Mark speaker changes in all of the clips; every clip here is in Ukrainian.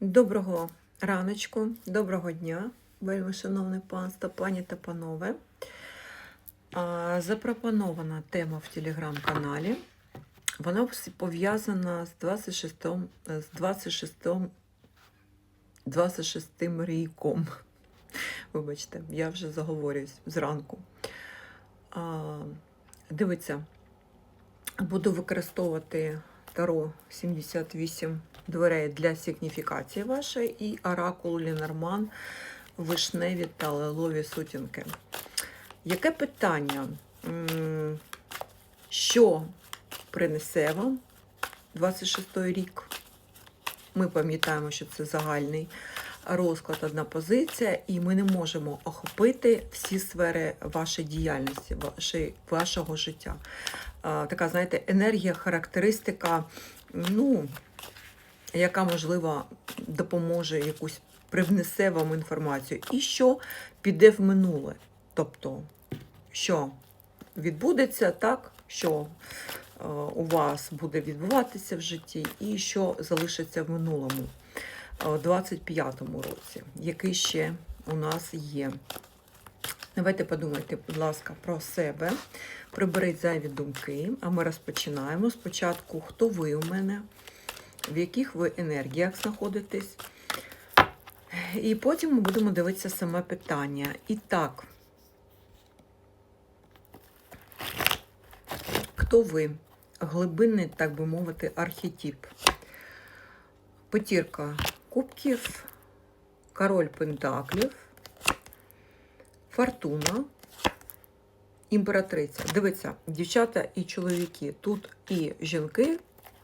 Speaker 1: Доброго раночку, доброго дня, вельми шановне панство, пані та панове. Запропонована тема в телеграм-каналі. Вона пов'язана з 26, з 26, 26 ріком. Вибачте, я вже заговорююсь зранку. А, Дивіться, буду використовувати Таро 78 дверей для сигніфікації вашої і оракул Лінорман вишневі та лилові сутінки. Яке питання? Що принесе вам 26-й рік? Ми пам'ятаємо, що це загальний розклад, одна позиція, і ми не можемо охопити всі сфери вашої діяльності, вашого життя. Така, знаєте, енергія, характеристика, ну, яка, можливо, допоможе якусь привнесе вам інформацію, і що піде в минуле. Тобто, що відбудеться так, що е, у вас буде відбуватися в житті, і що залишиться в минулому, е, 25-му році, який ще у нас є. Давайте подумайте, будь ласка, про себе. Приберіть зайві думки, а ми розпочинаємо. Спочатку, хто ви у мене, в яких ви енергіях знаходитесь. І потім ми будемо дивитися саме питання. І так, хто ви? Глибинний, так би мовити, архетип. Петірка кубків, король пентаклів, фортуна, імператриця. Дивіться, дівчата і чоловіки. Тут і жінки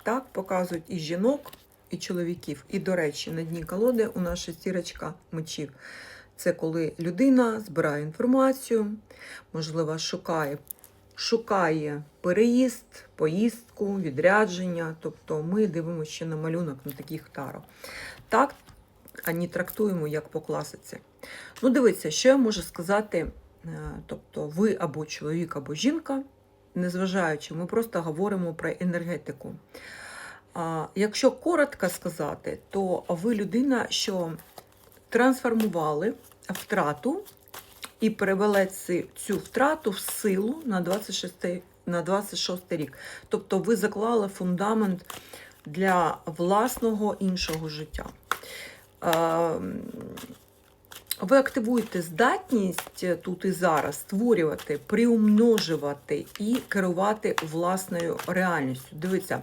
Speaker 1: так показують і жінок, і чоловіків. І, до речі, на дні колоди у нас шестірочка мечів. Це коли людина збирає інформацію, можливо, шукає, шукає переїзд, поїздку, відрядження. Тобто ми дивимося ще на малюнок на таких таро. Так, ані трактуємо як по класиці. Ну, дивіться, що я можу сказати. е, Тобто, ви або чоловік, або жінка, незважаючи, ми просто говоримо про енергетику. Якщо коротко сказати, то ви людина, що трансформували втрату і перевели цю втрату в силу на 26, на 26 рік. Тобто ви заклали фундамент для власного іншого життя. Ви активуєте здатність тут і зараз створювати, приумножувати і керувати власною реальністю. Дивіться,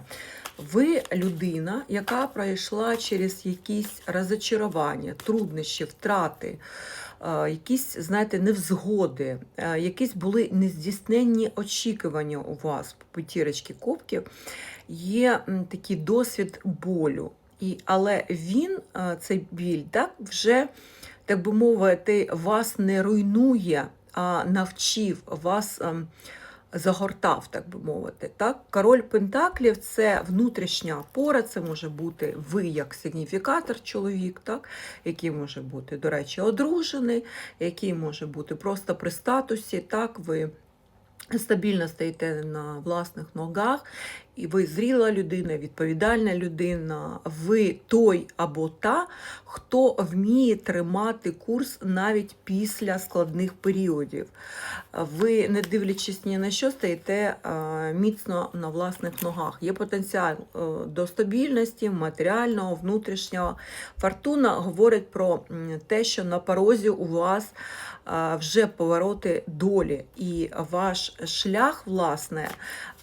Speaker 1: ви людина, яка пройшла через якісь розочарування, труднощі, втрати, е, якісь, знаєте, невзгоди, е, якісь були нездійсненні очікування у вас по п'ятірочки кубків, є такий досвід болю. І, але він, е, цей біль, так, вже, так би мовити, вас не руйнує, а навчив вас. ем, загортав, так би мовити. Так? Король Пентаклів це внутрішня опора, це може бути ви як сигніфікатор, чоловік, так? який може бути, до речі, одружений, який може бути просто при статусі, так, ви стабільно стоїте на власних ногах, і ви зріла людина, відповідальна людина, ви той або та, хто вміє тримати курс навіть після складних періодів. Ви, не дивлячись ні на що, стоїте е, міцно на власних ногах. Є потенціал е, до стабільності, матеріального, внутрішнього. Фортуна говорить про те, що на порозі у вас е, вже повороти долі, і ваш шлях, власне,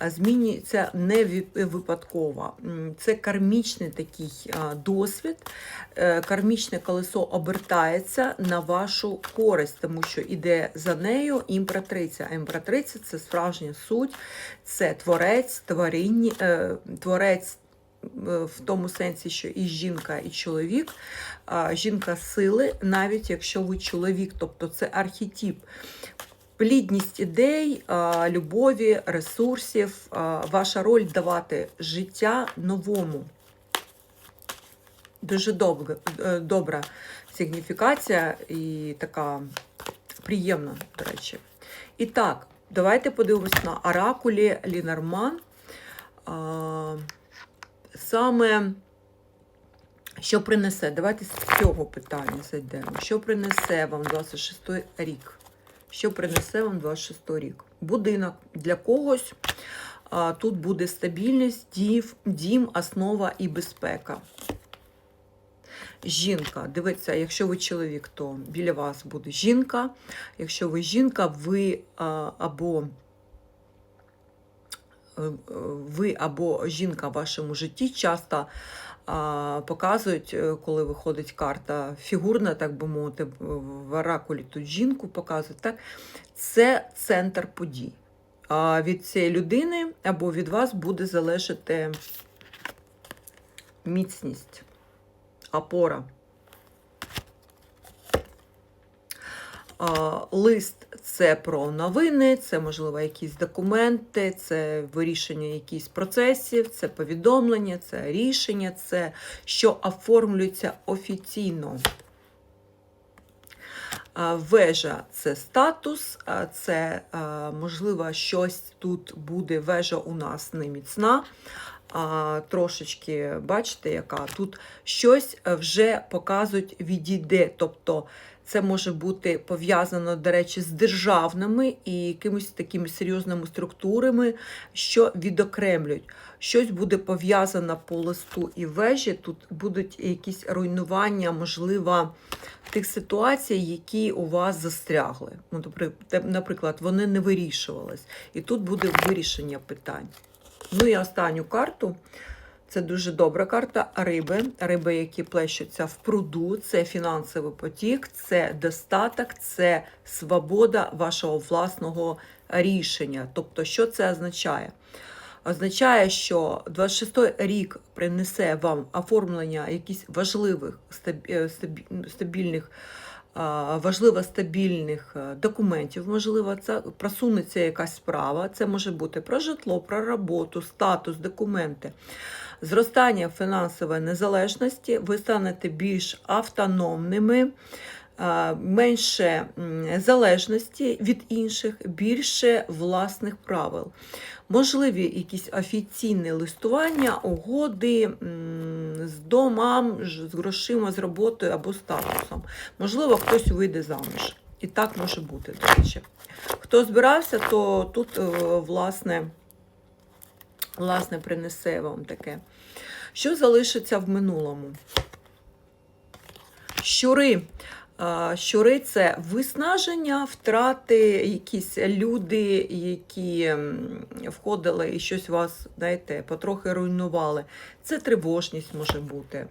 Speaker 1: змінюється не ві- випадково. Це кармічний такий досвід. Е, Кармічне колесо обертається на вашу користь, тому що іде за нею імператриця. А імператриця це справжня суть, це творець, тваринні, е, творець. е, В тому сенсі, що і жінка, і чоловік, жінка сили, навіть якщо ви чоловік, тобто це архетип, плідність ідей, любові, ресурсів, ваша роль давати життя новому. Дуже добре, е, добра сигніфікація і така приємна, до речі. І так, давайте подивимось на оракулі Лінорман. Саме Що принесе? Давайте з цього питання зайдемо. Що принесе вам 26 рік? Що принесе вам 26 рік? Будинок для когось. Тут буде стабільність, дів, дім, основа і безпека. Жінка, дивіться, якщо ви чоловік, то біля вас буде жінка. Якщо ви жінка, ви або е, е, ви або жінка в вашому житті часто показують, е, коли виходить карта фігурна, так би мовити, в оракулі тут жінку показують. Так? Це центр подій. А від цієї людини або від вас буде залежати міцність, опора. Лист це про новини, це, можливо, якісь документи, це вирішення якихось процесів, це повідомлення, це рішення, це що оформлюється офіційно. Вежа це статус, це, можливо, щось тут буде. Вежа у нас не міцна. Трошечки, бачите, яка тут щось вже показують відійде. Тобто це може бути пов'язано, до речі, з державними і якимись такими серйозними структурами, що відокремлюють. Щось буде пов'язано по листу і вежі. Тут будуть якісь руйнування, можливо, тих ситуацій, які у вас застрягли. Ну, Наприклад, вони не вирішувались. І тут буде вирішення питань. Ну і останню карту. Це дуже добра карта риби. Риби, які плещуться в пруду, це фінансовий потік, це достаток, це свобода вашого власного рішення. Тобто, що це означає? Означає, що 26-й рік принесе вам оформлення якихось важливих е, стабільних. Важливо стабільних е, документів, можливо, це просунеться якась справа. Це може бути про житло, про роботу, статус, документи. Зростання фінансової незалежності, ви станете більш автономними, менше залежності від інших, більше власних правил. Можливі якісь офіційні листування, угоди з домом, з грошима, з роботою або статусом. Можливо, хтось вийде заміж. І так може бути, до речі. Хто збирався, то тут, е, власне, власне, принесе вам таке. Що залишиться в минулому? Щури. Щури це виснаження, втрати, якісь люди, які входили і щось вас, знаєте, потрохи руйнували. Це тривожність може бути.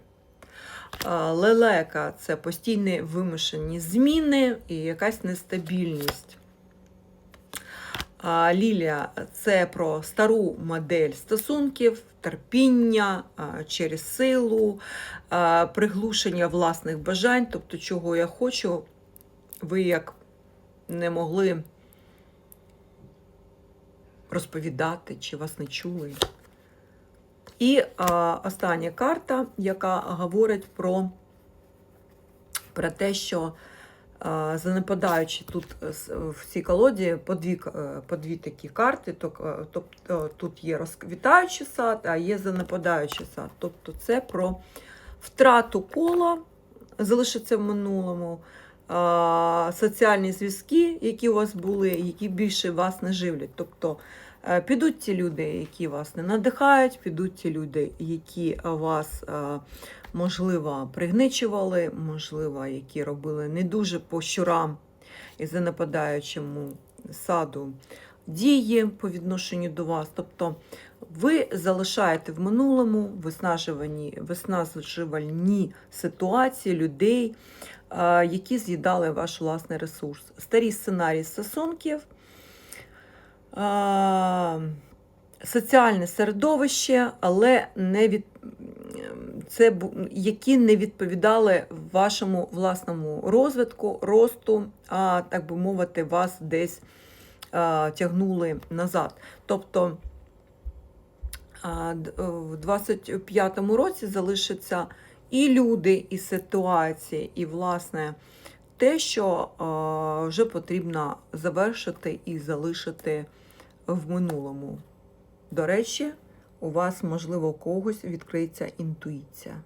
Speaker 1: Лелека це постійні вимушені зміни і якась нестабільність. Лілія це про стару модель стосунків, терпіння через силу, приглушення власних бажань, тобто, чого я хочу, ви як не могли розповідати, чи вас не чули. І остання карта, яка говорить про, про те, що занепадаючи тут е, в цій колоді по дві, е, по дві такі карти. е, Тобто тут є розквітаючий сад, а є занепадаючий сад. Тобто це про втрату кола залишиться в минулому, соціальні зв'язки, які у вас були, які більше вас не живлять. Тобто е, підуть ті люди, які вас не надихають, підуть ті люди, які вас, е, можливо, пригничували, можливо, які робили не дуже по щурам і занепадаючому саду дії по відношенню до вас. Тобто ви залишаєте в минулому виснажувальні ситуації людей, які з'їдали ваш власний ресурс. Старі сценарії стосунків, соціальне середовище, але не від це які не відповідали вашому власному розвитку, росту, а так би мовити, вас десь а, тягнули назад. Тобто а, в 25-му році залишаться і люди, і ситуації, і власне те, що а, вже потрібно завершити і залишити в минулому. До речі, у вас, можливо, у когось відкриється інтуїція.